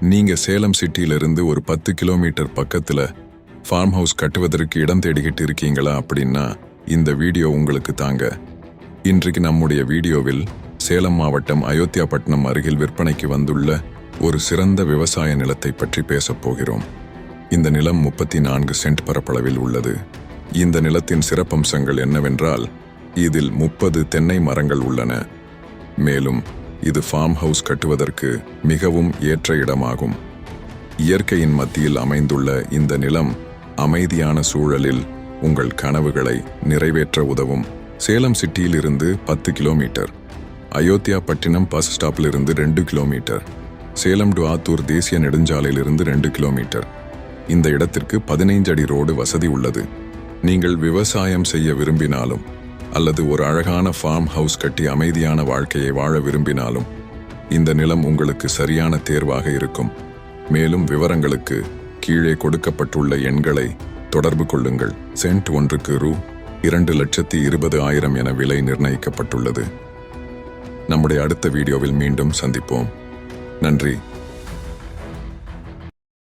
நீங்கள் சேலம் சிட்டியிலிருந்து ஒரு பத்து கிலோமீட்டர் பக்கத்தில் ஃபார்ம் ஹவுஸ் கட்டுவதற்கு இடம் தேடிக்கிட்டு இருக்கீங்களா அப்படின்னா இந்த வீடியோ உங்களுக்கு தாங்க. இன்றைக்கு நம்முடைய வீடியோவில் சேலம் மாவட்டம் அயோத்தியாபட்டினம் அருகில் விற்பனைக்கு வந்துள்ள ஒரு சிறந்த விவசாய நிலத்தை பற்றி பேசப் போகிறோம். இந்த நிலம் முப்பத்தி நான்கு சென்ட் பரப்பளவில் உள்ளது. இந்த நிலத்தின் சிறப்பம்சங்கள் என்னவென்றால் இதில் முப்பது தென்னை மரங்கள் உள்ளன. மேலும் இது ஃபார்ம் ஹவுஸ் கட்டுவதற்கு மிகவும் ஏற்ற இடமாகும். இயற்கையின் மத்தியில் அமைந்துள்ள இந்த நிலம் அமைதியான சூழலில் உங்கள் கனவுகளை நிறைவேற்ற உதவும். சேலம் சிட்டியிலிருந்து பத்து கிலோமீட்டர். அயோத்தியா பட்டினம் பஸ் ஸ்டாப்பிலிருந்து ரெண்டு கிலோமீட்டர். சேலம் டு ஆத்தூர் தேசிய நெடுஞ்சாலையிலிருந்து ரெண்டு கிலோமீட்டர். இந்த இடத்திற்கு பதினைஞ்சு அடி ரோடு வசதி உள்ளது. நீங்கள் விவசாயம் செய்ய விரும்பினாலும் அல்லது ஒரு அழகான ஃபார்ம் ஹவுஸ் கட்டி அமைதியான வாழ்க்கையை வாழ விரும்பினாலும் இந்த நிலம் உங்களுக்கு சரியான தேர்வாக இருக்கும். மேலும் விவரங்களுக்கு கீழே கொடுக்கப்பட்டுள்ள எண்களை தொடர்பு கொள்ளுங்கள். சென்ட் ஒன்றுக்கு ரூ. இரண்டு லட்சத்தி இருபது ஆயிரம் என விலை நிர்ணயிக்கப்பட்டுள்ளது. நம்முடைய அடுத்த வீடியோவில் மீண்டும் சந்திப்போம். நன்றி.